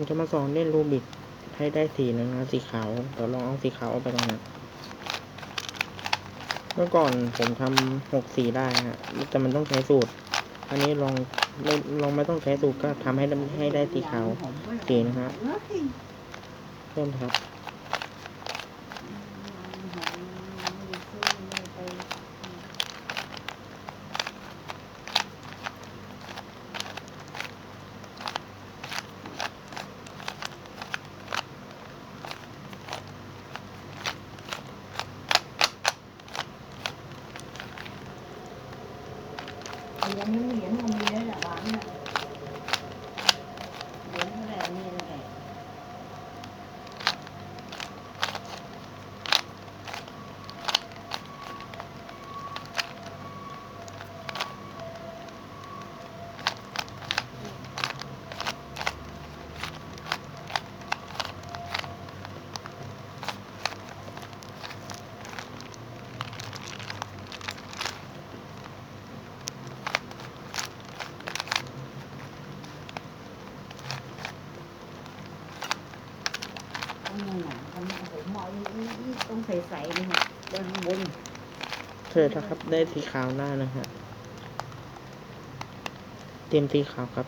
ผมจะมาสอนเล่นรูบิกให้ได้สีหนึงนะสีขาวเดี๋ยวลองเอาสีขาวออกไปตรงนั้นเมื่อก่อนผมทำหกสีได้ฮะแต่มันต้องใช้สูตร อันนี้ลองไม่ลองไม่ต้องใช้สูตรก็ทำให้ได้ให้ได้สีขาวสีนะฮะเริ่มครับ ยังเหรียญมันมีได้แหละบ้านเนี่ยเหรียญเท่าไหร่มีอะไร ต้อง หนาทำผมมองต้องใสๆนี่ค่ะเดินบนเสร็จแล้วครับได้สีขาวหน้านะฮะเตรียมสีขาวครับ